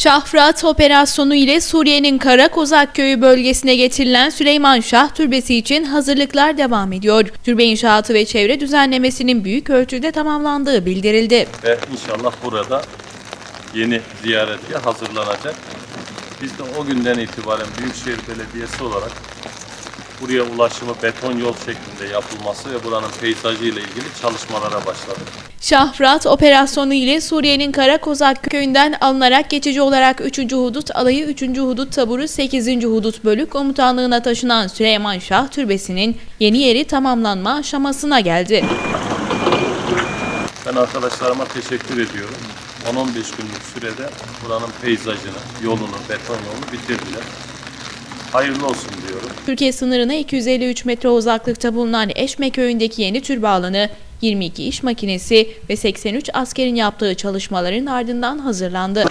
Şahfrat operasyonu ile Suriye'nin Karakozak köyü bölgesine getirilen Süleyman Şah Türbesi için hazırlıklar devam ediyor. Türbe inşaatı ve çevre düzenlemesinin büyük ölçüde tamamlandığı bildirildi. ve inşallah burada yeni ziyaretgah hazırlanacak. Biz de o günden itibaren Büyükşehir Belediyesi olarak buraya ulaşımı beton yol şeklinde yapılması ve buranın peyzajı ile ilgili çalışmalara başladık. Şahfrat operasyonu ile Suriye'nin Karakozak köyünden alınarak geçici olarak 3. Hudut Alayı 3. Hudut Taburu 8. Hudut Bölük Komutanlığı'na taşınan Süleyman Şah Türbesi'nin yeni yeri tamamlanma aşamasına geldi. Ben arkadaşlarıma teşekkür ediyorum. 10-15 günlük sürede buranın peyzajını, yolunu, beton yolunu bitirdiler. Hayırlı olsun diyorum. Türkiye sınırına 253 metre uzaklıkta bulunan Eşme köyündeki yeni türbe alanı 22 iş makinesi ve 83 askerin yaptığı çalışmaların ardından hazırlandı.